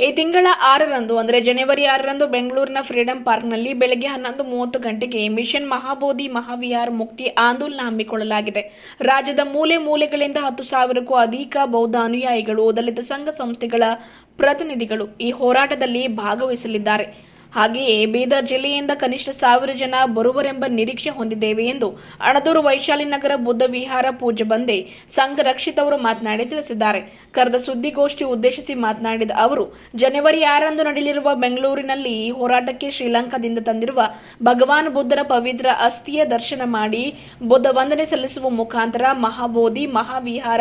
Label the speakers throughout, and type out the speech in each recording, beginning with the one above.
Speaker 1: ಈ ತಿಂಗಳ ಆರರಂದು, ಅಂದರೆ ಜನವರಿ ಆರರಂದು ಬೆಂಗಳೂರಿನ ಫ್ರೀಡಂ ಪಾರ್ಕ್ನಲ್ಲಿ ಬೆಳಗ್ಗೆ ಹನ್ನೊಂದು ಮೂವತ್ತು ಗಂಟೆಗೆ ಮಿಷನ್ ಮಹಾಬೋಧಿ ಮಹಾವಿಹಾರ್ ಮುಕ್ತಿ ಆಂದೋಲನ ಹಮ್ಮಿಕೊಳ್ಳಲಾಗಿದೆ. ರಾಜ್ಯದ ಮೂಲೆ ಮೂಲೆಗಳಿಂದ ಹತ್ತು ಸಾವಿರಕ್ಕೂ ಅಧಿಕ ಬೌದ್ಧ ಅನುಯಾಯಿಗಳು, ದಲಿತ ಸಂಘ ಸಂಸ್ಥೆಗಳ ಪ್ರತಿನಿಧಿಗಳು ಈ ಹೋರಾಟದಲ್ಲಿ ಭಾಗವಹಿಸಲಿದ್ದಾರೆ. ಹಾಗೆಯೇ ಬೀದರ್ ಜಿಲ್ಲೆಯಿಂದ ಕನಿಷ್ಠ ಸಾವಿರ ಜನ ಬರುವರೆಂಬ ನಿರೀಕ್ಷೆ ಹೊಂದಿದ್ದೇವೆ ಎಂದು ಅಣದೂರು ವೈಶಾಲಿ ನಗರ ಬುದ್ಧ ವಿಹಾರ ಪೂಜ್ಯ ಬಂದೆ ಸಂಘ ರಕ್ಷಿತ್ ಅವರು ಮಾತನಾಡಿ ತಿಳಿಸಿದ್ದಾರೆ. ಕರೆದ ಸುದ್ದಿಗೋಷ್ಠಿ ಉದ್ದೇಶಿಸಿ ಮಾತನಾಡಿದ ಅವರು, ಜನವರಿ ಆರಂದು ನಡೆಯಲಿರುವ ಬೆಂಗಳೂರಿನಲ್ಲಿ ಹೋರಾಟಕ್ಕೆ ಶ್ರೀಲಂಕಾದಿಂದ ತಂದಿರುವ ಭಗವಾನ್ ಬುದ್ಧರ ಪವಿತ್ರ ಅಸ್ಥಿಯ ದರ್ಶನ ಮಾಡಿ ಬುದ್ಧ ವಂದನೆ ಸಲ್ಲಿಸುವ ಮುಖಾಂತರ ಮಹಾಬೋಧಿ, ಮಹಾವಿಹಾರ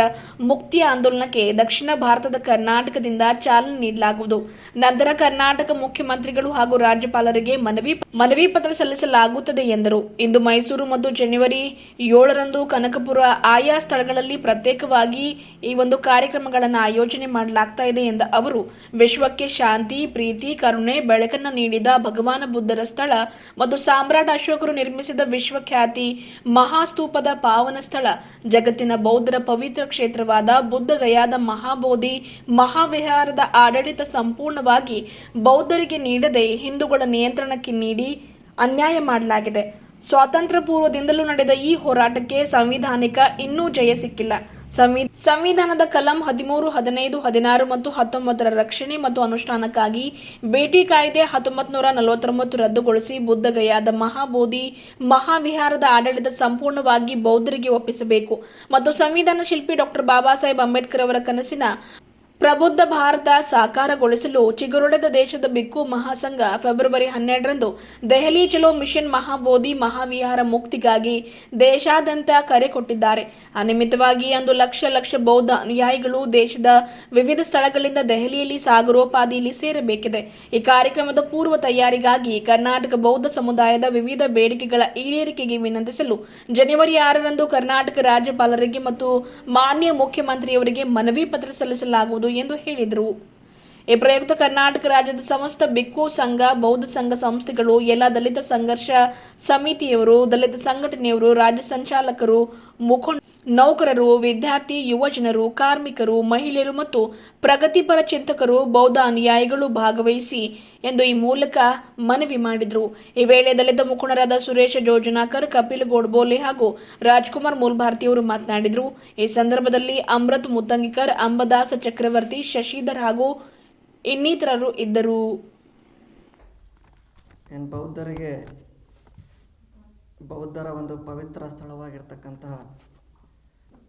Speaker 1: ಮುಕ್ತಿ ಆಂದೋಲನಕ್ಕೆ ದಕ್ಷಿಣ ಭಾರತದ ಕರ್ನಾಟಕದಿಂದ ಚಾಲನೆ ನೀಡಲಾಗುವುದು. ನಂತರ ಕರ್ನಾಟಕ ಮುಖ್ಯಮಂತ್ರಿಗಳು ಹಾಗೂ ರಾಜ್ಯಪಾಲರಿಗೆ ಮನವಿ ಮನವಿ ಪತ್ರ ಸಲ್ಲಿಸಲಾಗುತ್ತದೆ ಎಂದರು. ಇಂದು ಮೈಸೂರು ಮತ್ತು ಜನವರಿ ಏಳರಂದು ಕನಕಪುರ ಆಯಾ ಸ್ಥಳಗಳಲ್ಲಿ ಪ್ರತ್ಯೇಕವಾಗಿ ಈ ಒಂದು ಕಾರ್ಯಕ್ರಮಗಳನ್ನು ಆಯೋಜನೆ ಮಾಡಲಾಗ್ತಾ ಇದೆ ಎಂದ ಅವರು, ವಿಶ್ವಕ್ಕೆ ಶಾಂತಿ, ಪ್ರೀತಿ, ಕರುಣೆ, ಬೆಳಕನ್ನು ನೀಡಿದ ಭಗವಾನ ಬುದ್ಧರ ಸ್ಥಳ ಮತ್ತು ಸಾಮ್ರಾಟ್ ಅಶೋಕರು ನಿರ್ಮಿಸಿದ ವಿಶ್ವಖ್ಯಾತಿ ಮಹಾಸ್ತೂಪದ ಪಾವನ ಸ್ಥಳ, ಜಗತ್ತಿನ ಬೌದ್ಧರ ಪವಿತ್ರ ಕ್ಷೇತ್ರವಾದ ಬುದ್ಧಗಯಾದ ಮಹಾಬೋಧಿ ಮಹಾವಿಹಾರದ ಆಡಳಿತ ಸಂಪೂರ್ಣವಾಗಿ ಬೌದ್ಧರಿಗೆ ನೀಡದೆ ಹಿಂದೂಗಳ ನಿಯಂತ್ರಣಕ್ಕೆ ನೀಡಿ ಅನ್ಯಾಯ ಮಾಡಲಾಗಿದೆ. ಸ್ವಾತಂತ್ರ್ಯ ಪೂರ್ವದಿಂದಲೂ ನಡೆದ ಈ ಹೋರಾಟಕ್ಕೆ ಸಂವಿಧಾನಿಕ ಇನ್ನೂ ಜಯ ಸಿಕ್ಕಿಲ್ಲ. ಸಂವಿ, ಸಂವಿಧಾನದ ಕಲಂ ಹದಿಮೂರು, ಹದಿನೈದು, ಹದಿನಾರು ಮತ್ತು ಹತ್ತೊಂಬತ್ತರ ರಕ್ಷಣೆ ಮತ್ತು ಅನುಷ್ಠಾನಕ್ಕಾಗಿ ಭೇಟಿ ಕಾಯ್ದೆ ಹತ್ತೊಂಬತ್ತು ನೂರ ನಲವತ್ತೊಂಬತ್ತು ರದ್ದುಗೊಳಿಸಿ ಬುದ್ಧಗಯಾದ ಮಹಾಬೋಧಿ ಮಹಾವಿಹಾರದ ಆಡಳಿತ ಸಂಪೂರ್ಣವಾಗಿ ಬೌದ್ಧರಿಗೆ ಒಪ್ಪಿಸಬೇಕು. ಮತ್ತು ಸಂವಿಧಾನ ಶಿಲ್ಪಿ ಡಾಕ್ಟರ್ ಬಾಬಾ ಸಾಹೇಬ್ ಅಂಬೇಡ್ಕರ್ ಅವರ ಕನಸಿನ ಪ್ರಬುದ್ಧ ಭಾರತ ಸಾಕಾರಗೊಳಿಸಲು ಚಿಗುರೊಡೆದ ದೇಶದ ಬಿಕ್ಕು ಮಹಾಸಂಘ ಫೆಬ್ರವರಿ ಹನ್ನೆರಡರಂದು ದೆಹಲಿ ಚಲೋ ಮಿಷನ್ ಮಹಾಬೋಧಿ ಮಹಾವಿಹಾರ ಮುಕ್ತಿಗಾಗಿ ದೇಶಾದ್ಯಂತ ಕರೆ ಕೊಟ್ಟಿದ್ದಾರೆ. ಅನಿಮಿತವಾಗಿ ಅಂದು ಲಕ್ಷ ಲಕ್ಷ ಬೌದ್ಧ ಅನುಯಾಯಿಗಳು ದೇಶದ ವಿವಿಧ ಸ್ಥಳಗಳಿಂದ ದೆಹಲಿಯಲ್ಲಿ ಸಾಗರೋಪಾದಿಯಲ್ಲಿ ಸೇರಬೇಕಿದೆ. ಈ ಕಾರ್ಯಕ್ರಮದ ಪೂರ್ವ ತಯಾರಿಗಾಗಿ ಕರ್ನಾಟಕ ಬೌದ್ಧ ಸಮುದಾಯದ ವಿವಿಧ ಬೇಡಿಕೆಗಳ ಈಡೇರಿಕೆಗೆ ವಿನಂತಿಸಲು ಜನವರಿ ಆರರಂದು ಕರ್ನಾಟಕ ರಾಜ್ಯಪಾಲರಿಗೆ ಮತ್ತು ಮಾನ್ಯ ಮುಖ್ಯಮಂತ್ರಿಯವರಿಗೆ ಮನವಿ ಪತ್ರ ಸಲ್ಲಿಸಲಾಗುವುದು. ಎಂದು ಹೇಳಿದರು ಈ ಪ್ರಯುಕ್ತ ಕರ್ನಾಟಕ ರಾಜ್ಯದ ಸಮಸ್ತ ಬಿಕ್ಕು ಸಂಘ, ಬೌದ್ಧ ಸಂಘ ಸಂಸ್ಥೆಗಳು, ಎಲ್ಲ ದಲಿತ ಸಂಘರ್ಷ ಸಮಿತಿಯವರು, ದಲಿತ ಸಂಘಟನೆಯವರು, ರಾಜ್ಯ ಸಂಚಾಲಕರು, ಮುಖಂಡ, ನೌಕರರು, ವಿದ್ಯಾರ್ಥಿ, ಯುವಜನರು, ಕಾರ್ಮಿಕರು, ಮಹಿಳೆಯರು ಮತ್ತು ಪ್ರಗತಿಪರ ಚಿಂತಕರು, ಬೌದ್ಧ ಅನುಯಾಯಿಗಳು ಭಾಗವಹಿಸಿ ಎಂದು ಈ ಮೂಲಕ ಮನವಿ ಮಾಡಿದರು. ಈ ವೇಳೆ ದಲಿತ ಮುಖಂಡರಾದ ಸುರೇಶ ಜೋಜನಾಕರ್, ಕಪಿಲ್ ಗೋಡ್ಬೋಲೆ ಹಾಗೂ ರಾಜ್ಕುಮಾರ್ ಮೂಲ್ಭಾರತಿಯವರು ಮಾತನಾಡಿದರು. ಈ ಸಂದರ್ಭದಲ್ಲಿ ಅಮೃತ್ ಮುತ್ತಂಗಿಕರ್, ಅಂಬದಾಸ ಚಕ್ರವರ್ತಿ, ಶಶಿಧರ್ ಹಾಗೂ ಇನ್ನಿತರರು ಇದ್ದರು
Speaker 2: ಏನು ಬೌದ್ಧರಿಗೆ ಬೌದ್ಧರ ಒಂದು ಪವಿತ್ರ ಸ್ಥಳವಾಗಿರ್ತಕ್ಕಂತಹ,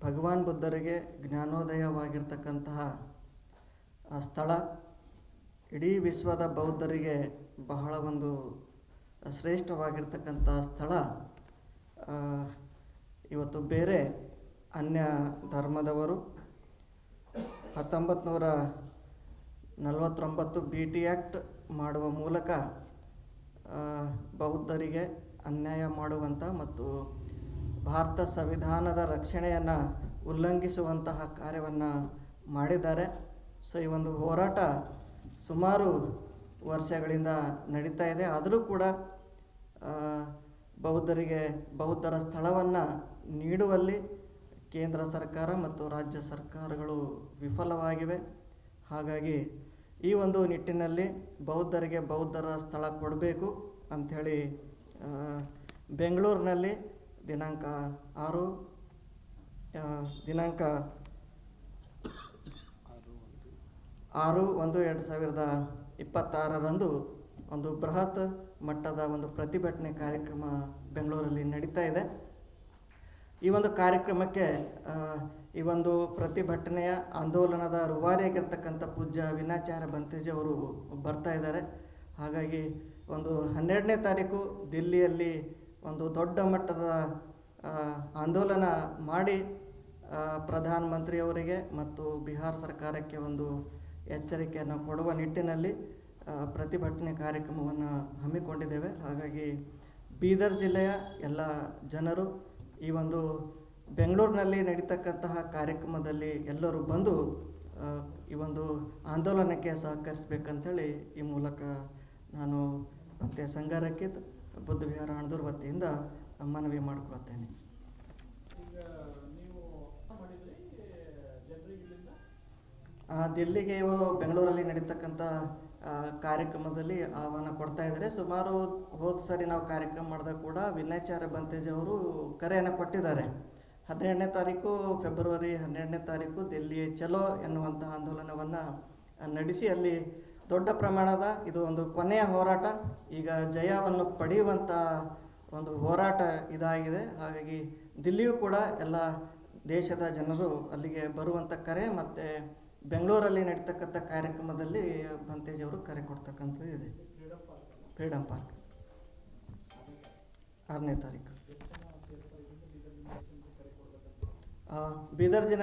Speaker 2: ಭಗವಾನ್ ಬುದ್ಧರಿಗೆ ಜ್ಞಾನೋದಯವಾಗಿರ್ತಕ್ಕಂತಹ ಆ ಸ್ಥಳ ಇಡೀ ವಿಶ್ವದ ಬೌದ್ಧರಿಗೆ ಬಹಳ ಒಂದು ಶ್ರೇಷ್ಠವಾಗಿರ್ತಕ್ಕಂತಹ ಸ್ಥಳ. ಇವತ್ತು ಬೇರೆ ಅನ್ಯ ಧರ್ಮದವರು ಹತ್ತೊಂಬತ್ತು ನೂರ ನಲವತ್ತೊಂಬತ್ತು ಬಿ ಟಿ ಆ್ಯಕ್ಟ್ ಮಾಡುವ ಮೂಲಕ ಬೌದ್ಧರಿಗೆ ಅನ್ಯಾಯ ಮಾಡುವಂಥ ಮತ್ತು ಭಾರತ ಸಂವಿಧಾನದ ರಕ್ಷಣೆಯನ್ನು ಉಲ್ಲಂಘಿಸುವಂತಹ ಕಾರ್ಯವನ್ನು ಮಾಡಿದ್ದಾರೆ. ಸೊ ಈ ಒಂದು ಹೋರಾಟ ಸುಮಾರು ವರ್ಷಗಳಿಂದ ನಡೀತಾ ಇದೆ. ಆದರೂ ಕೂಡ ಬೌದ್ಧರಿಗೆ, ಬೌದ್ಧರ ಸ್ಥಳವನ್ನು ನೀಡುವಲ್ಲಿ ಕೇಂದ್ರ ಸರ್ಕಾರ ಮತ್ತು ರಾಜ್ಯ ಸರ್ಕಾರಗಳು ವಿಫಲವಾಗಿವೆ. ಹಾಗಾಗಿ ಈ ಒಂದು ನಿಟ್ಟಿನಲ್ಲಿ ಬೌದ್ಧರಿಗೆ ಬೌದ್ಧರ ಸ್ಥಳ ಕೊಡಬೇಕು ಅಂಥೇಳಿ ಬೆಂಗಳೂರಿನಲ್ಲಿ ದಿನಾಂಕ ಆರು ದಿನಾಂಕ ಆರು ಒಂದು ಎರಡು ಸಾವಿರದ ಇಪ್ಪತ್ತಾರರಂದು ಒಂದು ಬೃಹತ್ ಮಟ್ಟದ ಒಂದು ಪ್ರತಿಭಟನೆ ಕಾರ್ಯಕ್ರಮ ಬೆಂಗಳೂರಲ್ಲಿ ನಡೀತಾ ಇದೆ. ಈ ಒಂದು ಕಾರ್ಯಕ್ರಮಕ್ಕೆ ಈ ಒಂದು ಪ್ರತಿಭಟನೆಯ ಆಂದೋಲನದ ರೂವಾರಿಯಾಗಿರ್ತಕ್ಕಂಥ ಪೂಜ್ಯ ವಿನಾಚಾರ ಬಂತೇಜಿ ಅವರು ಬರ್ತಾ ಇದ್ದಾರೆ. ಹಾಗಾಗಿ ಒಂದು ಹನ್ನೆರಡನೇ ತಾರೀಕು ದಿಲ್ಲಿಯಲ್ಲಿ ಒಂದು ದೊಡ್ಡ ಮಟ್ಟದ ಆಂದೋಲನ ಮಾಡಿ ಪ್ರಧಾನ ಪ್ರಧಾನಮಂತ್ರಿಯವರಿಗೆ ಮತ್ತು ಬಿಹಾರ ಸರ್ಕಾರಕ್ಕೆ ಒಂದು ಎಚ್ಚರಿಕೆಯನ್ನು ಕೊಡುವ ನಿಟ್ಟಿನಲ್ಲಿ ಪ್ರತಿಭಟನೆ ಕಾರ್ಯಕ್ರಮವನ್ನು ಹಮ್ಮಿಕೊಂಡಿದ್ದೇವೆ. ಹಾಗಾಗಿ ಬೀದರ್ ಜಿಲ್ಲೆಯ ಎಲ್ಲ ಜನರು ಈ ಒಂದು ಬೆಂಗಳೂರಿನಲ್ಲಿ ನಡೀತಕ್ಕಂತಹ ಕಾರ್ಯಕ್ರಮದಲ್ಲಿ ಎಲ್ಲರೂ ಬಂದು ಈ ಒಂದು ಆಂದೋಲನಕ್ಕೆ ಸಹಕರಿಸಬೇಕಂತೇಳಿ ಈ ಮೂಲಕ ನಾನು ಮತ್ತೆ ಸಂಗಾರಕ್ಕೆ ಬುದ್ಧ ವಿಹಾರ ಹಣದೂರ್ ವತಿಯಿಂದ ಮನವಿ ಮಾಡ್ಕೊಳ್ತೇನೆ. ಆ, ದಿಲ್ಲಿಗೆ ಬೆಂಗಳೂರಲ್ಲಿ ನಡೀತಕ್ಕಂಥ ಕಾರ್ಯಕ್ರಮದಲ್ಲಿ ಆಹ್ವಾನ ಕೊಡ್ತಾ ಇದ್ದಾರೆ. ಸುಮಾರು ಹೋದ ಸರಿ ನಾವು ಕಾರ್ಯಕ್ರಮ ಮಾಡಿದಾಗ ಕೂಡ ವಿನಯಾಚಾರ್ಯ ಬಂತೇಜಿ ಅವರು ಕರೆಯನ್ನು ಕೊಟ್ಟಿದ್ದಾರೆ. ಹನ್ನೆರಡನೇ ತಾರೀಕು ಫೆಬ್ರವರಿ ಹನ್ನೆರಡನೇ ತಾರೀಕು ದಿಲ್ಲಿ ಚಲೋ ಎನ್ನುವಂಥ ಆಂದೋಲನವನ್ನು ನಡೆಸಿ ಅಲ್ಲಿ ದೊಡ್ಡ ಪ್ರಮಾಣದ ಇದು ಒಂದು ಕೊನೆಯ ಹೋರಾಟ. ಈಗ ಜಯವನ್ನು ಪಡೆಯುವಂಥ ಒಂದು ಹೋರಾಟ ಇದಾಗಿದೆ. ಹಾಗಾಗಿ ದಿಲ್ಲಿಯೂ ಕೂಡ ಎಲ್ಲ ದೇಶದ ಜನರು ಅಲ್ಲಿಗೆ ಬರುವಂಥ ಕರೆ ಮತ್ತು ಬೆಂಗಳೂರಲ್ಲಿ ನಡೀತಕ್ಕಂಥ ಕಾರ್ಯಕ್ರಮದಲ್ಲಿ ಬಂತೇಜ್ ಅವರು ಕರೆ ಕೊಡ್ತಕ್ಕಂಥದ್ದು ಇದೆ. Freedom park. ಆರನೇ ತಾರೀಕು ಆ, ಬೀದರ್ ಜನ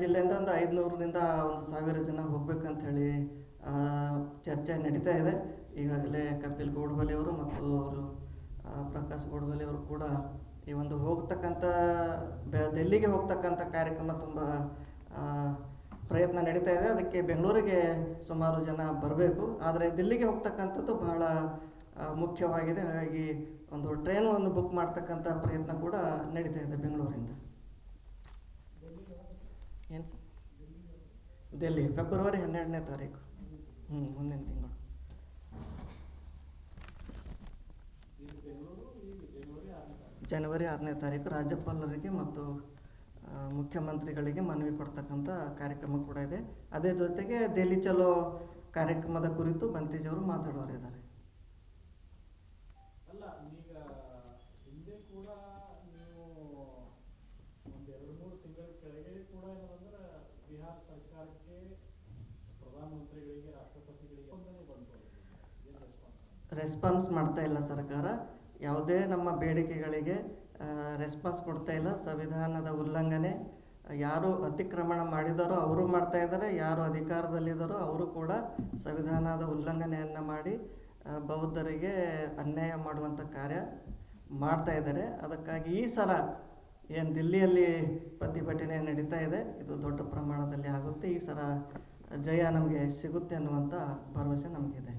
Speaker 2: ಜಿಲ್ಲೆಯಿಂದ ಒಂದು ಐದುನೂರರಿಂದ ಒಂದು ಸಾವಿರ ಜನ ಹೋಗ್ಬೇಕಂತ ಹೇಳಿ ಚರ್ಚೆ ನಡೀತಾ ಇದೆ. ಈಗಾಗಲೇ ಕಪಿಲ್ ಗೌಡ್ಬಲಿ ಅವರು ಮತ್ತು ಅವರು ಪ್ರಕಾಶ್ ಗೌಡ್ಬಲಿ ಅವರು ಕೂಡ ಈ ಒಂದು ಹೋಗ್ತಕ್ಕಂಥ ಡೆಲ್ಲಿಗೆ ಹೋಗ್ತಕ್ಕಂಥ ಕಾರ್ಯಕ್ರಮ ತುಂಬ ಪ್ರಯತ್ನ ನಡೀತಾ ಇದೆ. ಅದಕ್ಕೆ ಬೆಂಗಳೂರಿಗೆ ಸುಮಾರು ಜನ ಬರಬೇಕು. ಆದರೆ ದಿಲ್ಲಿಗೆ ಹೋಗ್ತಕ್ಕಂಥದ್ದು ಬಹಳ ಮುಖ್ಯವಾಗಿದೆ. ಹಾಗಾಗಿ ಒಂದು ಟ್ರೈನ್ ಒಂದು ಬುಕ್ ಮಾಡ್ತಕ್ಕಂಥ ಪ್ರಯತ್ನ ಕೂಡ ನಡೀತಾ ಇದೆ ಬೆಂಗಳೂರಿಂದ. ಏನು ಸರ್ ಡೆಲ್ಲಿ ಫೆಬ್ರವರಿ ಹನ್ನೆರಡನೇ ತಾರೀಕು. ಹ್ಞೂ ಮುಂದಿನ ತಿಂಗಳು. ಜನವರಿ ಆರನೇ ತಾರೀಕು ರಾಜ್ಯಪಾಲರಿಗೆ ಮತ್ತು ಮುಖ್ಯಮಂತ್ರಿಗಳಿಗೆ ಮನವಿ ಕೊಡ್ತಕ್ಕಂಥ ಕಾರ್ಯಕ್ರಮ ಕೂಡ ಇದೆ. ಅದೇ ಜೊತೆಗೆ ದೆಹಲಿ ಚಲೋ ಕಾರ್ಯಕ್ರಮದ ಕುರಿತು ಬಂತೇಜ್ ಅವರು ಮಾತಾಡೋರಿದ್ದಾರೆ
Speaker 3: ಅಲ್ಲ ಈಗ ಹಿಂದೆ ಕೂಡ ನೀವು ಒಂದು ಎರಡು ಮೂರು ತಿಂಗಳ ಕೆಳಗೆ ಕೂಡ ಏನಂದ್ರೆ ಬಿಹಾರ ಸರ್ಕಾರಕ್ಕೆ ಪ್ರಧಾನಮಂತ್ರಿಗಳಿಗೆ ರಾಷ್ಟ್ರಪತಿಗಳಿಗೆ ಒಂದನೇ ಬಂತು ಏನು ರೆಸ್ಪಾನ್ಸ್
Speaker 2: ಮಾಡ್ತಾ ಇಲ್ಲ ಸರ್ಕಾರ. ಯಾವುದೇ ನಮ್ಮ ಬೇಡಿಕೆಗಳಿಗೆ ರೆಸ್ಪಾನ್ಸ್ ಕೊಡ್ತಾ ಇಲ್ಲ. ಸಂವಿಧಾನದ ಉಲ್ಲಂಘನೆ, ಯಾರು ಅತಿಕ್ರಮಣ ಮಾಡಿದಾರೋ ಅವರು ಮಾಡ್ತಾ ಇದ್ದಾರೆ. ಯಾರು ಅಧಿಕಾರದಲ್ಲಿದ್ದಾರೋ ಅವರು ಕೂಡ ಸಂವಿಧಾನದ ಉಲ್ಲಂಘನೆಯನ್ನು ಮಾಡಿ ಬೌದ್ಧರಿಗೆ ಅನ್ಯಾಯ ಮಾಡುವಂಥ ಕಾರ್ಯ ಮಾಡ್ತಾ ಇದ್ದಾರೆ. ಅದಕ್ಕಾಗಿ ಈ ಸಲ ಏನು ದಿಲ್ಲಿಯಲ್ಲಿ ಪ್ರತಿಭಟನೆ ನಡೀತಾ ಇದೆ, ಇದು ದೊಡ್ಡ ಪ್ರಮಾಣದಲ್ಲಿ ಆಗುತ್ತೆ. ಈ ಸಲ ಜಯ ನಮಗೆ ಸಿಗುತ್ತೆ ಅನ್ನುವಂಥ ಭರವಸೆ ನಮಗಿದೆ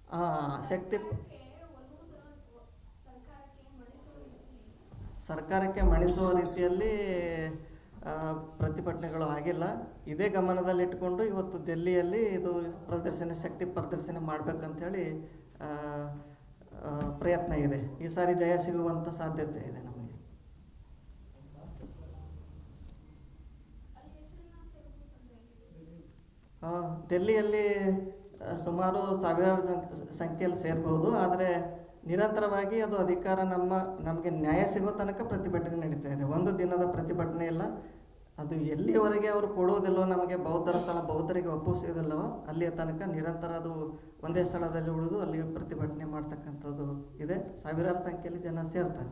Speaker 2: ಆ, ಶಕ್ತಿ ಸರ್ಕಾರಕ್ಕೆ ಮಣಿಸುವ ರೀತಿಯಲ್ಲಿ ಪ್ರತಿಭಟನೆಗಳು ಆಗಿಲ್ಲ. ಇದೇ ಗಮನದಲ್ಲಿಟ್ಟುಕೊಂಡು ಇವತ್ತು ದೆಲ್ಲಿಯಲ್ಲಿ ಇದು ಪ್ರದರ್ಶನ ಶಕ್ತಿ ಪ್ರದರ್ಶನ ಮಾಡಬೇಕಂಥೇಳಿ ಪ್ರಯತ್ನ ಇದೆ. ಈ ಸಾರಿ ಜಯ ಸಿಗುವಂಥ ಸಾಧ್ಯತೆ ಇದೆ ನಮಗೆ. ಆ, ಸುಮಾರು ಸಾವಿರಾರು ಸಂಖ್ಯೆಯಲ್ಲಿ ಸೇರ್ಬೋದು. ಆದರೆ ನಿರಂತರವಾಗಿ ಅದು ಅಧಿಕಾರ ನಮ್ಮ ನಮಗೆ ನ್ಯಾಯ ಸಿಗೋ ತನಕ ಪ್ರತಿಭಟನೆ ನಡೀತಾ ಇದೆ. ಒಂದು ದಿನದ ಪ್ರತಿಭಟನೆ ಇಲ್ಲ. ಅದು ಎಲ್ಲಿಯವರೆಗೆ ಅವರು ಕೊಡುವುದಿಲ್ಲವೋ ನಮಗೆ ಬೌದ್ಧರ ಸ್ಥಳ ಬೌದ್ಧರಿಗೆ ಒಪ್ಪಿಸೋದಿಲ್ಲವೋ ಅಲ್ಲಿಯ ತನಕ ನಿರಂತರ ಅದು ಒಂದೇ ಸ್ಥಳದಲ್ಲಿ ಉಳಿದು ಅಲ್ಲಿ ಪ್ರತಿಭಟನೆ ಮಾಡ್ತಕ್ಕಂಥದ್ದು ಇದೆ. ಸಾವಿರಾರು ಸಂಖ್ಯೆಯಲ್ಲಿ ಜನ ಸೇರ್ತಾರೆ.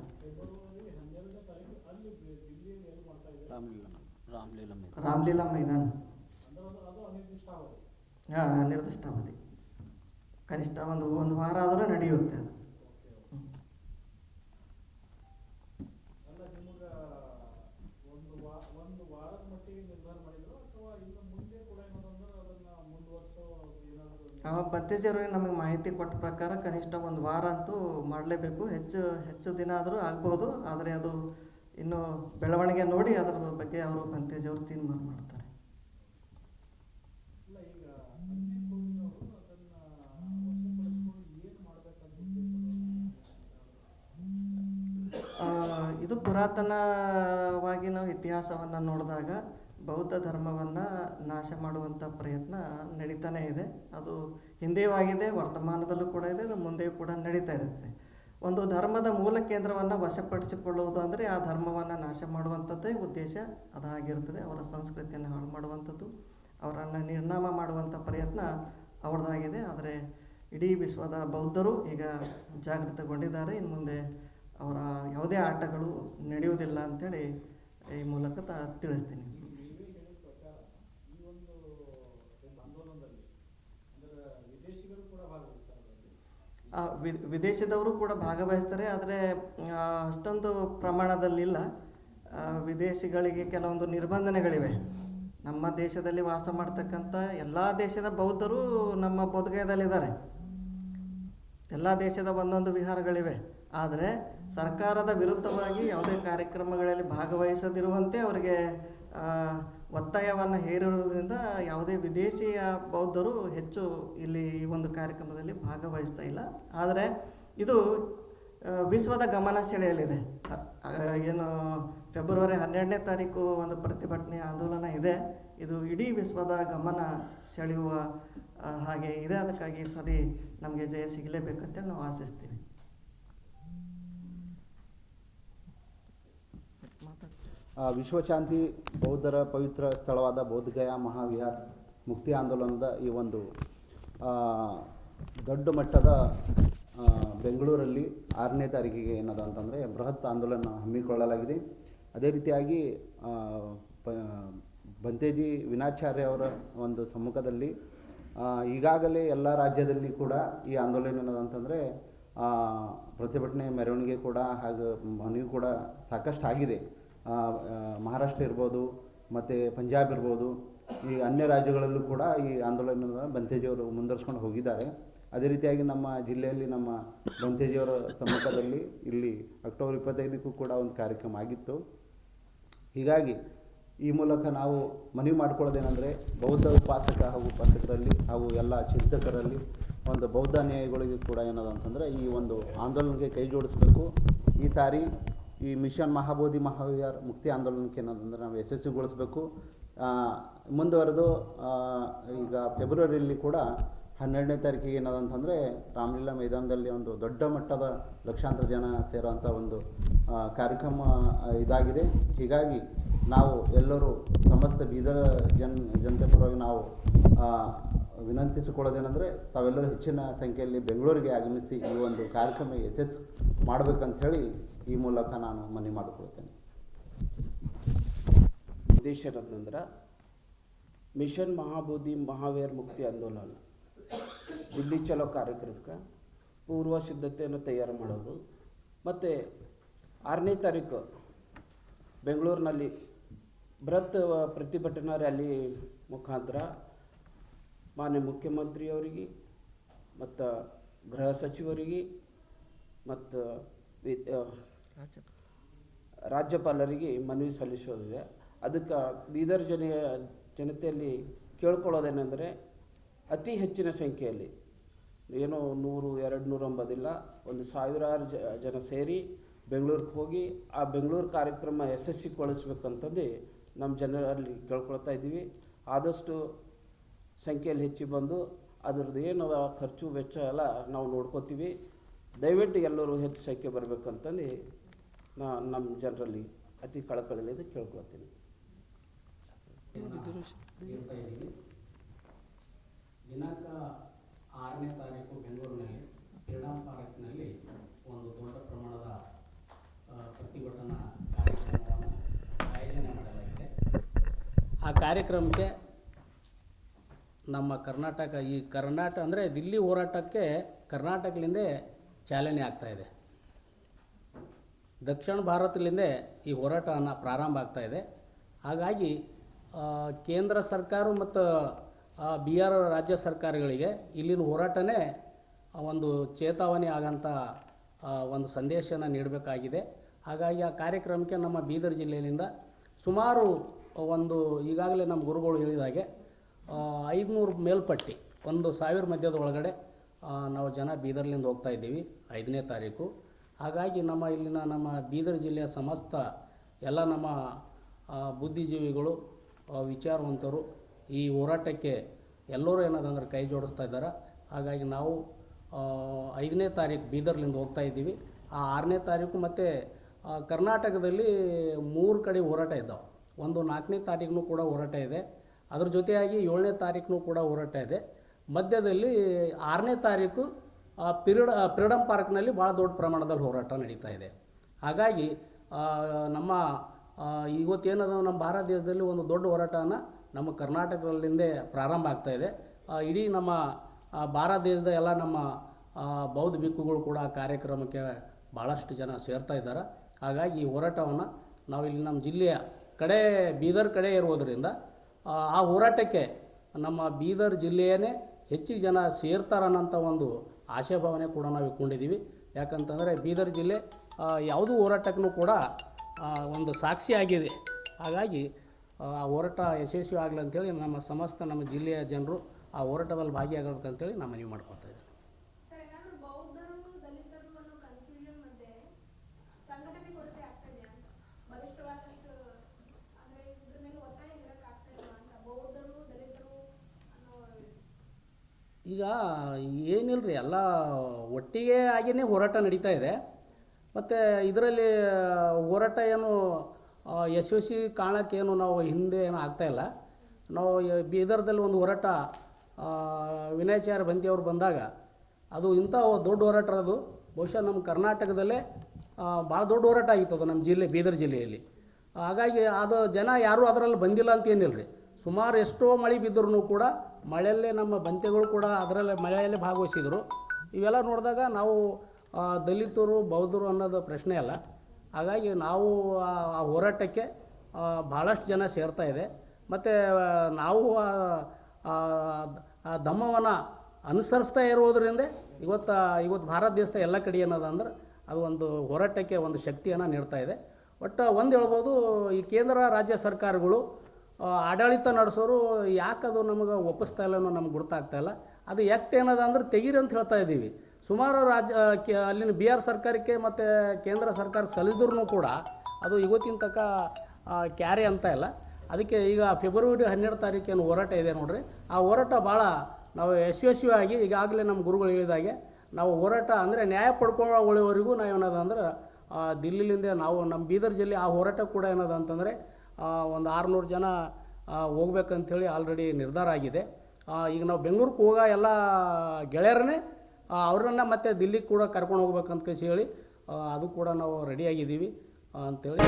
Speaker 4: ರಾಮಲೀಲಾ
Speaker 2: ಹನ್ನೆರಡನೇ ನಿರ್ದಿಷ್ಟ ಅವಧಿ ಕನಿಷ್ಠ ಒಂದು ಒಂದು ವಾರ ಆದರೂ ನಡೆಯುತ್ತೆ ಅದು.
Speaker 3: ಅಲ್ಲ ನಿಮಗೆ
Speaker 2: ಮಾಹಿತಿ ಕೊಟ್ಟ ಪ್ರಕಾರ ಕನಿಷ್ಠ ಒಂದು ವಾರ ಅಂತೂ ಮಾಡಲೇಬೇಕು. ಹೆಚ್ಚು ಹೆಚ್ಚು ದಿನ ಆದರೂ ಆಗ್ಬೋದು. ಆದರೆ ಅದು ಇನ್ನು ಬೆಳವಣಿಗೆ ನೋಡಿ ಅದರ ಬಗ್ಗೆ ಅವರು ಬಂತೇಜ್ ಅವರು ತೀರ್ಮಾನ ಮಾಡ್ತಾರೆ. ಪುರಾತನವಾಗಿ ನಾವು ಇತಿಹಾಸವನ್ನು ನೋಡಿದಾಗ ಬೌದ್ಧ ಧರ್ಮವನ್ನು ನಾಶ ಮಾಡುವಂಥ ಪ್ರಯತ್ನ ನಡೀತಾನೇ ಇದೆ. ಅದು ಹಿಂದೆಯೂ ಆಗಿದೆ, ವರ್ತಮಾನದಲ್ಲೂ ಕೂಡ ಇದೆ, ಅದು ಮುಂದೆ ಕೂಡ ನಡೀತಾ ಇರುತ್ತೆ. ಒಂದು ಧರ್ಮದ ಮೂಲ ಕೇಂದ್ರವನ್ನು ವಶಪಡಿಸಿಕೊಳ್ಳುವುದು ಅಂದರೆ ಆ ಧರ್ಮವನ್ನು ನಾಶ ಮಾಡುವಂಥದ್ದೇ ಉದ್ದೇಶ. ಅದಾಗಿರ್ತದೆ, ಅವರ ಸಂಸ್ಕೃತಿಯನ್ನು ಹಾಳು ಮಾಡುವಂಥದ್ದು, ಅವರನ್ನು ನಿರ್ನಾಮ ಮಾಡುವಂಥ ಪ್ರಯತ್ನ ಅವ್ರದ್ದಾಗಿದೆ. ಆದರೆ ಇಡೀ ವಿಶ್ವದ ಬೌದ್ಧರು ಈಗ ಜಾಗೃತಗೊಂಡಿದ್ದಾರೆ. ಇನ್ನು ಮುಂದೆ ಅವರ ಯಾವುದೇ ಆಟಗಳು ನಡೆಯುವುದಿಲ್ಲ ಅಂತೇಳಿ ಈ ಮೂಲಕ ತಿಳಿಸ್ತೀನಿ. ವಿದೇಶದವರು ಕೂಡ ಭಾಗವಹಿಸ್ತಾರೆ, ಆದರೆ ಅಷ್ಟೊಂದು ಪ್ರಮಾಣದಲ್ಲಿಲ್ಲ. ವಿದೇಶಿಗಳಿಗೆ ಕೆಲವೊಂದು ನಿರ್ಬಂಧನೆಗಳಿವೆ. ನಮ್ಮ ದೇಶದಲ್ಲಿ ವಾಸ ಮಾಡ್ತಕ್ಕಂಥ ಎಲ್ಲ ದೇಶದ ಬೌದ್ಧರು ನಮ್ಮ ಬೋಧಗಯದಲ್ಲಿದ್ದಾರೆ ಎಲ್ಲ ದೇಶದ ಒಂದೊಂದು ವಿಹಾರಗಳಿವೆ. ಆದರೆ ಸರ್ಕಾರದ ವಿರುದ್ಧವಾಗಿ ಯಾವುದೇ ಕಾರ್ಯಕ್ರಮಗಳಲ್ಲಿ ಭಾಗವಹಿಸದಿರುವಂತೆ ಅವರಿಗೆ ಒತ್ತಾಯವನ್ನು ಹೇರಿರುವುದರಿಂದ ಯಾವುದೇ ವಿದೇಶಿಯ ಬೌದ್ಧರು ಹೆಚ್ಚು ಇಲ್ಲಿ ಈ ಒಂದು ಕಾರ್ಯಕ್ರಮದಲ್ಲಿ ಭಾಗವಹಿಸ್ತಾ ಇಲ್ಲ. ಆದರೆ ಇದು ವಿಶ್ವದ ಗಮನ ಸೆಳೆಯಲಿದೆ. ಏನು ಫೆಬ್ರವರಿ ಹನ್ನೆರಡನೇ ತಾರೀಕು ಒಂದು ಪ್ರತಿಭಟನೆ ಆಂದೋಲನ ಇದೆ. ಇದು ಇಡೀ ವಿಶ್ವದ ಗಮನ ಸೆಳೆಯುವ ಹಾಗೆ ಇದೆ. ಅದಕ್ಕಾಗಿ ಸರಿ ನಮಗೆ ಜಯ ಸಿಗಲೇಬೇಕಂತೇಳಿ ನಾವು ಆಶಿಸ್ತೀವಿ.
Speaker 4: ವಿಶ್ವಶಾಂತಿ ಬೌದ್ಧರ ಪವಿತ್ರ ಸ್ಥಳವಾದ ಬೌದ್ಧಗಯಾ ಮಹಾವಿಹಾರ್ ಮುಕ್ತಿ ಆಂದೋಲನದ ಈ ಒಂದು ದೊಡ್ಡ ಮಟ್ಟದ ಬೆಂಗಳೂರಲ್ಲಿ ಆರನೇ ತಾರೀಕಿಗೆ ಏನದ ಅಂತಂದರೆ ಬೃಹತ್ ಆಂದೋಲನ ಹಮ್ಮಿಕೊಳ್ಳಲಾಗಿದೆ. ಅದೇ ರೀತಿಯಾಗಿ ಪ, ಬಂತೇಜಿ ವಿನಾಚಾರ್ಯ ಅವರ ಒಂದು ಸಮ್ಮುಖದಲ್ಲಿ ಈಗಾಗಲೇ ಎಲ್ಲ ರಾಜ್ಯದಲ್ಲಿ ಕೂಡ ಈ ಆಂದೋಲನ ಏನದಂತಂದರೆ ಪ್ರತಿಭಟನೆ ಮೆರವಣಿಗೆ ಕೂಡ ಹಾಗೂ ಮನವಿ ಕೂಡ ಸಾಕಷ್ಟು ಆಗಿದೆ ಮಹಾರಾಷ್ಟ್ರ ಇರ್ಬೋದು, ಮತ್ತು ಪಂಜಾಬ್ ಇರ್ಬೋದು, ಈ ಅನ್ಯ ರಾಜ್ಯಗಳಲ್ಲೂ ಕೂಡ ಈ ಆಂದೋಲನದ ಬಂತೇಜಿಯವರು ಮುಂದುವರ್ಸ್ಕೊಂಡು ಹೋಗಿದ್ದಾರೆ. ಅದೇ ರೀತಿಯಾಗಿ ನಮ್ಮ ಜಿಲ್ಲೆಯಲ್ಲಿ ನಮ್ಮ ಬಂತೇಜಿಯವರ ಸಮ್ಮುಖದಲ್ಲಿ ಇಲ್ಲಿ ಅಕ್ಟೋಬರ್ ಇಪ್ಪತ್ತೈದಕ್ಕೂ ಕೂಡ ಒಂದು ಕಾರ್ಯಕ್ರಮ ಆಗಿತ್ತು. ಹೀಗಾಗಿ ಈ ಮೂಲಕ ನಾವು ಮನವಿ ಮಾಡ್ಕೊಳ್ಳೋದೇನೆಂದರೆ ಬೌದ್ಧ ಉಪಾಸಕ ಹಾಗೂ ಉಪಾಸಕರಲ್ಲಿ ಹಾಗೂ ಎಲ್ಲ ಚಿಂತಕರಲ್ಲಿ ಒಂದು ಬೌದ್ಧ ನ್ಯಾಯಗಳಿಗೆ ಕೂಡ ಏನದ ಅಂತಂದರೆ ಈ ಒಂದು ಆಂದೋಲನಕ್ಕೆ ಕೈ ಜೋಡಿಸ್ಬೇಕು. ಈ ಸಾರಿ ಈ ಮಿಷನ್ ಮಹಾಬೋಧಿ ಮಹಾವಿಹಾರ ಮುಕ್ತಿ ಆಂದೋಲನಕ್ಕೆ ಏನದಂದ್ರೆ ನಾವು ಯಶಸ್ವಿಗೊಳಿಸ್ಬೇಕು. ಮುಂದುವರೆದು ಈಗ ಫೆಬ್ರವರಿಯಲ್ಲಿ ಕೂಡ ಹನ್ನೆರಡನೇ ತಾರೀಕಿಗೆ ಏನದಂತಂದರೆ ರಾಮಲೀಲಾ ಮೈದಾನದಲ್ಲಿ ಒಂದು ದೊಡ್ಡ ಮಟ್ಟದ ಲಕ್ಷಾಂತರ ಜನ ಸೇರೋಂಥ ಒಂದು ಕಾರ್ಯಕ್ರಮ ಇದಾಗಿದೆ. ಹೀಗಾಗಿ ನಾವು ಎಲ್ಲರೂ ಸಮಸ್ತ ಬೀದರ್ ಜನ, ಜನತೆ ಪರವಾಗಿ ನಾವು ವಿನಂತಿಸಿಕೊಳ್ಳೋದೇನೆಂದರೆ ತಾವೆಲ್ಲರೂ ಹೆಚ್ಚಿನ ಸಂಖ್ಯೆಯಲ್ಲಿ ಬೆಂಗಳೂರಿಗೆ ಆಗಮಿಸಿ ಈ ಒಂದು ಕಾರ್ಯಕ್ರಮ ಯಶಸ್ಸು ಮಾಡಬೇಕಂತ ಹೇಳಿ ಈ ಮೂಲಕ ನಾನು ಮನವಿ ಮಾಡಿಕೊಳ್ತೇನೆ.
Speaker 5: ಉದ್ದೇಶ ಏನಂತಂದ್ರೆ, ಮಿಷನ್ ಮಹಾಬೋಧಿ ಮಹಾವೀರ್ ಮುಕ್ತಿ ಆಂದೋಲನ. ದಿಲ್ಲಿ ಚಲೋ ಕಾರ್ಯಕ್ರಮಕ್ಕೆ ಪೂರ್ವ ಸಿದ್ಧತೆಯನ್ನು ತಯಾರು ಮಾಡೋದು. ಮತ್ತು ಆರನೇ ತಾರೀಕು ಬೆಂಗಳೂರಿನಲ್ಲಿ ಬೃಹತ್ ಪ್ರತಿಭಟನಾ ರ್ಯಾಲಿ ಮುಖಾಂತರ ಮಾನ್ಯ ಮುಖ್ಯಮಂತ್ರಿಯವರಿಗೆ ಮತ್ತು ಗೃಹ ಸಚಿವರಿಗೆ ಮತ್ತು ರಾಜ್ಯಪಾಲರಿಗೆ ಮನವಿ ಸಲ್ಲಿಸೋದಿದೆ. ಅದಕ್ಕೆ ಬೀದರ್ ಜನ ಜನತೆಯಲ್ಲಿ ಕೇಳ್ಕೊಳ್ಳೋದೇನೆಂದರೆ ಅತಿ ಹೆಚ್ಚಿನ ಸಂಖ್ಯೆಯಲ್ಲಿ ಏನು ನೂರು, ಎರಡು ನೂರು ಎಂಬುದಿಲ್ಲ. ಒಂದು ಸಾವಿರಾರು ಜನ ಸೇರಿ ಬೆಂಗಳೂರಿಗೆ ಹೋಗಿ ಆ ಬೆಂಗಳೂರು ಕಾರ್ಯಕ್ರಮ ಯಶಸ್ವಿಗೊಳಿಸ್ಬೇಕಂತಂದು ನಮ್ಮ ಜನರಲ್ಲಿ ಕೇಳ್ಕೊಳ್ತಾ ಇದ್ದೀವಿ. ಆದಷ್ಟು ಸಂಖ್ಯೆಯಲ್ಲಿ ಹೆಚ್ಚಿ ಬಂದು ಅದರದ್ದು ಏನು ಖರ್ಚು ವೆಚ್ಚ ಎಲ್ಲ ನಾವು ನೋಡ್ಕೋತೀವಿ. ದಯವಿಟ್ಟು ಎಲ್ಲರೂ ಹೆಚ್ಚು ಸಂಖ್ಯೆ ಬರಬೇಕಂತಂದು ನಾ ನಮ್ಮ ಜನರಲ್ಲಿ ಅತಿ ಕಳಕಳಿಯಿಂದ ಕೇಳ್ಕೊಳ್ತೀನಿ.
Speaker 6: ದಿನಾಂಕ ಆರನೇ ತಾರೀಕು ಬೆಂಗಳೂರಿನಲ್ಲಿ ಫ್ರೀಡಮ್ ಪಾರ್ಕ್ನಲ್ಲಿ ಒಂದು ದೊಡ್ಡ ಪ್ರಮಾಣದ ಪ್ರತಿಭಟನಾ ಕಾರ್ಯಕ್ರಮವನ್ನು ಆಯೋಜನೆ ಮಾಡಲಾಗಿದೆ. ಆ ಕಾರ್ಯಕ್ರಮಕ್ಕೆ ನಮ್ಮ ಕರ್ನಾಟಕ ಈ ಕರ್ನಾಟಕ ಅಂದರೆ ದಿಲ್ಲಿ ಹೋರಾಟಕ್ಕೆ ಕರ್ನಾಟಕದಿಂದ ಚಾಲನೆ ಆಗ್ತಾ ಇದೆ. ದಕ್ಷಿಣ ಭಾರತದಿಂದ ಈ ಹೋರಾಟವನ್ನು ಪ್ರಾರಂಭ ಆಗ್ತಾ ಇದೆ. ಹಾಗಾಗಿ ಕೇಂದ್ರ ಸರ್ಕಾರ ಮತ್ತು ಬಿ ಆರ್ ರಾಜ್ಯ ಸರ್ಕಾರಗಳಿಗೆ ಇಲ್ಲಿನ ಹೋರಾಟನೇ ಒಂದು ಚೇತಾವಣೆ ಆಗಂಥ ಒಂದು ಸಂದೇಶನ ನೀಡಬೇಕಾಗಿದೆ. ಹಾಗಾಗಿ ಆ ಕಾರ್ಯಕ್ರಮಕ್ಕೆ ನಮ್ಮ ಬೀದರ್ ಜಿಲ್ಲೆಯಿಂದ ಸುಮಾರು ಒಂದು, ಈಗಾಗಲೇ ನಮ್ಮ ಗುರುಗಳು ಹೇಳಿದ ಹಾಗೆ ಐದುನೂರು ಮೇಲ್ಪಟ್ಟಿ, ಒಂದು ಸಾವಿರ ಮಧ್ಯದ ಒಳಗಡೆ ನಾವು ಜನ ಬೀದರ್ಲಿಂದ ಹೋಗ್ತಾ ಇದ್ದೀವಿ. ಐದನೇ ತಾರೀಕು. ಹಾಗಾಗಿ ನಮ್ಮ ಇಲ್ಲಿನ ನಮ್ಮ ಬೀದರ್ ಜಿಲ್ಲೆಯ ಸಮಸ್ತ ಎಲ್ಲ ನಮ್ಮ ಬುದ್ಧಿಜೀವಿಗಳು ವಿಚಾರವಂತರು ಈ ಹೋರಾಟಕ್ಕೆ ಎಲ್ಲರೂ ಏನದಂದ್ರೆ ಕೈ ಜೋಡಿಸ್ತಾ ಇದ್ದಾರೆ. ಹಾಗಾಗಿ ನಾವು ಐದನೇ ತಾರೀಕು ಬೀದರ್ಲಿಂದ ಹೋಗ್ತಾ ಇದ್ದೀವಿ. ಆ ಆರನೇ ತಾರೀಕು ಮತ್ತು ಕರ್ನಾಟಕದಲ್ಲಿ ಮೂರು ಕಡೆ ಹೋರಾಟ ಇದ್ದಾವೆ. ಒಂದು ನಾಲ್ಕನೇ ತಾರೀಕು ಕೂಡ ಹೋರಾಟ ಇದೆ. ಅದ್ರ ಜೊತೆಯಾಗಿ ಏಳನೇ ತಾರೀಕು ಕೂಡ ಹೋರಾಟ ಇದೆ. ಮಧ್ಯದಲ್ಲಿ ಆರನೇ ತಾರೀಕು ಪಿರಿಡ ಫ್ರೀಡಮ್ ಪಾರ್ಕ್ನಲ್ಲಿ ಭಾಳ ದೊಡ್ಡ ಪ್ರಮಾಣದಲ್ಲಿ ಹೋರಾಟ ನಡೀತಾ ಇದೆ. ಹಾಗಾಗಿ ನಮ್ಮ ಇವತ್ತೇನದ ನಮ್ಮ ಭಾರತ ದೇಶದಲ್ಲಿ ಒಂದು ದೊಡ್ಡ ಹೋರಾಟನ ನಮ್ಮ ಕರ್ನಾಟಕದಲ್ಲಿಂದೇ ಪ್ರಾರಂಭ ಆಗ್ತಾ ಇದೆ. ಇಡೀ ನಮ್ಮ ಭಾರತ ದೇಶದ ಎಲ್ಲ ನಮ್ಮ ಬೌದ್ಧ ಬಿಕ್ಕುಗಳು ಕೂಡ ಕಾರ್ಯಕ್ರಮಕ್ಕೆ ಭಾಳಷ್ಟು ಜನ ಸೇರ್ತಾ ಇದ್ದಾರೆ. ಹಾಗಾಗಿ ಈ ಹೋರಾಟವನ್ನು ನಾವು ಇಲ್ಲಿ ನಮ್ಮ ಜಿಲ್ಲೆಯ ಕಡೆ ಬೀದರ್ ಕಡೆ ಇರುವುದರಿಂದ ಆ, ಆ ಹೋರಾಟಕ್ಕೆ ನಮ್ಮ ಬೀದರ್ ಜಿಲ್ಲೆಯೇ ಹೆಚ್ಚಿಗೆ ಜನ ಸೇರ್ತಾರನ್ನಂಥ ಒಂದು ಆಶಾಭಾವನೆ ಕೂಡ ನಾವು ಇಟ್ಕೊಂಡಿದ್ದೀವಿ. ಯಾಕಂತಂದರೆ ಬೀದರ್ ಜಿಲ್ಲೆ ಯಾವುದೂ ಹೋರಾಟಕ್ಕೂ ಕೂಡ ಒಂದು ಒಂದು ಸಾಕ್ಷಿಯಾಗಿದೆ ಹಾಗಾಗಿ, ಆ ಹೋರಾಟ ಯಶಸ್ವಿ ಆಗಲಿ ಅಂತೇಳಿ ನಮ್ಮ ಸಮಸ್ತ ನಮ್ಮ ಜಿಲ್ಲೆಯ ಜನರು ಆ ಹೋರಾಟದಲ್ಲಿ ಭಾಗಿಯಾಗಬೇಕಂತೇಳಿ ನಾನು ಮನವಿ ಮಾಡ್ಕೊತಾ ಇದ್ದೀನಿ
Speaker 7: ಸರ್ ಏನಾದ್ರು ಬೌದ್ಧರು ದಲಿತರು ಅನ್ನೋ ಕನ್ಫ್ಯೂಷನ್ ಮಧ್ಯೆ ಸಂಘಟನೆ ಕೊರತೆ ಆಗ್ತಾ ಇದೆಯಾ ಅಂತ ಬಲಿಷ್ಠವಾದಷ್ಟು ಅಂದ್ರೆ ಇದ್ರ ಮೇಲೆ ಒತ್ತಾಯ ಇರಕ್ ಆಗ್ತಾ ಇಲ್ಲ ಅಂತ ಬೌದ್ಧರು ದಲಿತರು ಅನ್ನೋ
Speaker 6: ಈಗ ಏನಿಲ್ಲ ರೀ ಎಲ್ಲ ಒಟ್ಟಿಗೆ ಆಗಿನೇ ಹೋರಾಟ ನಡೀತಾ ಇದೆ. ಮತ್ತು ಇದರಲ್ಲಿ, ಹೋರಾಟ ಏನು ಯಶಸ್ವಿ ಕಾಣೋಕ್ಕೇನು ನಾವು ಹಿಂದೆ ಏನು ಆಗ್ತಾಯಿಲ್ಲ ನಾವು ಬೀದರ್ದಲ್ಲಿ ಒಂದು ಹೋರಾಟ ವಿನಯಾಚಾರ್ಯ ಬಂತಿಯವರು ಬಂದಾಗ, ಅದು ಇಂಥ ದೊಡ್ಡ ಹೋರಾಟ ಅದು. ಬಹುಶಃ ನಮ್ಮ ಕರ್ನಾಟಕದಲ್ಲೇ ಭಾಳ ದೊಡ್ಡ ಹೋರಾಟ ಆಗಿತ್ತು ಅದು ನಮ್ಮ ಜಿಲ್ಲೆ, ಬೀದರ್ ಜಿಲ್ಲೆಯಲ್ಲಿ. ಹಾಗಾಗಿ ಅದು ಜನ ಯಾರೂ ಅದರಲ್ಲಿ ಬಂದಿಲ್ಲ ಅಂತ ಏನಿಲ್ಲ ರೀ ಸುಮಾರು ಎಷ್ಟೋ ಮಳೆ ಬಿದ್ದರೂ ಕೂಡ ಮಳೆಯಲ್ಲೇ ನಮ್ಮ ಬಂತೆಗಳು ಕೂಡ ಅದರಲ್ಲೇ ಮಳೆಯಲ್ಲೇ ಭಾಗವಹಿಸಿದರು. ಇವೆಲ್ಲ ನೋಡಿದಾಗ ನಾವು ದಲಿತರು, ಬೌದ್ಧರು ಅನ್ನೋದು ಪ್ರಶ್ನೆ ಅಲ್ಲ. ಹಾಗಾಗಿ ನಾವು, ಆ ಹೋರಾಟಕ್ಕೆ ಭಾಳಷ್ಟು ಜನ ಸೇರ್ತಾ ಇದೆ. ಮತ್ತು ನಾವು, ಆ- ಧಮ್ಮವನ್ನು ಅನುಸರಿಸ್ತಾ ಇರೋದ್ರಿಂದ ಇವತ್ತು ಇವತ್ತು ಭಾರತ ದೇಶದ ಎಲ್ಲ ಕಡೆ ಏನದಂದ್ರೆ ಅದು ಒಂದು ಹೋರಾಟಕ್ಕೆ ಒಂದು ಶಕ್ತಿಯನ್ನು ನೀಡ್ತಾ ಇದೆ. ಒಟ್ಟು ಒಂದು ಹೇಳ್ಬೋದು, ಈ ಕೇಂದ್ರ, ರಾಜ್ಯ ಸರ್ಕಾರಗಳು ಆಡಳಿತ ನಡೆಸೋರು ಯಾಕೆ ಅದು ನಮಗೆ ಒಪ್ಪಿಸ್ತಾ ಇಲ್ಲ ಅನ್ನೋ ನಮ್ಗೆ ಗೊತ್ತಾಗ್ತಾ ಇಲ್ಲ. ಅದು ಎಕ್ಟ್ ಏನದ ಅಂದ್ರೆ ತೆಗೀರಿ ಅಂತ ಹೇಳ್ತಾ ಇದ್ದೀವಿ. ಸುಮಾರು ರಾಜ್ಯ ಅಲ್ಲಿನ ಬಿ ಆರ್ ಸರ್ಕಾರಕ್ಕೆ ಮತ್ತು ಕೇಂದ್ರ ಸರ್ಕಾರಕ್ಕೆ ಸಲ್ಲಿಸಿದ್ರು ಕೂಡ ಅದು ಇವತ್ತಿನ ತನಕ ಆ, ಕ್ಯಾರಿ ಅಂತ ಇಲ್ಲ. ಅದಕ್ಕೆ ಈಗ ಫೆಬ್ರವರಿ ಹನ್ನೆರಡು ತಾರೀಕೇನು ಹೋರಾಟ ಇದೆ ನೋಡಿರಿ. ಆ ಹೋರಾಟ ಭಾಳ ನಾವು ಯಶಸ್ವಿಯಾಗಿ ಈಗಾಗಲೇ ನಮ್ಮ ಗುರುಗಳು ಹೇಳಿದಾಗೆ ನಾವು ಹೋರಾಟ ಅಂದರೆ ನ್ಯಾಯ ಪಡ್ಕೊಳ್ಳೋವರೆಗೂ ನಾವು ಏನದ ಅಂದ್ರೆ ದಿಲ್ಲಿಲಿಂದ ನಾವು ನಮ್ಮ ಬೀದರ್ ಜಿಲ್ಲೆ ಆ ಹೋರಾಟ ಕೂಡ ಏನದ ಅಂತಂದರೆ ಒಂದು ಆರುನೂರು ಜನ ಹೋಗ್ಬೇಕಂಥೇಳಿ ಆಲ್ರೆಡಿ ನಿರ್ಧಾರ ಆಗಿದೆ. ಈಗ ನಾವು ಬೆಂಗಳೂರಿಗೆ ಹೋಗೋ ಎಲ್ಲ ಗೆಳೆಯರನ್ನೇ ಅವ್ರನ್ನ ಮತ್ತೆ ದಿಲ್ಲಿಗೆ ಕೂಡ ಕರ್ಕೊಂಡು ಹೋಗ್ಬೇಕಂತ ಕಸಿ ಹೇಳಿ ಅದು ಕೂಡ ನಾವು ರೆಡಿಯಾಗಿದ್ದೀವಿ ಅಂತೇಳಿ.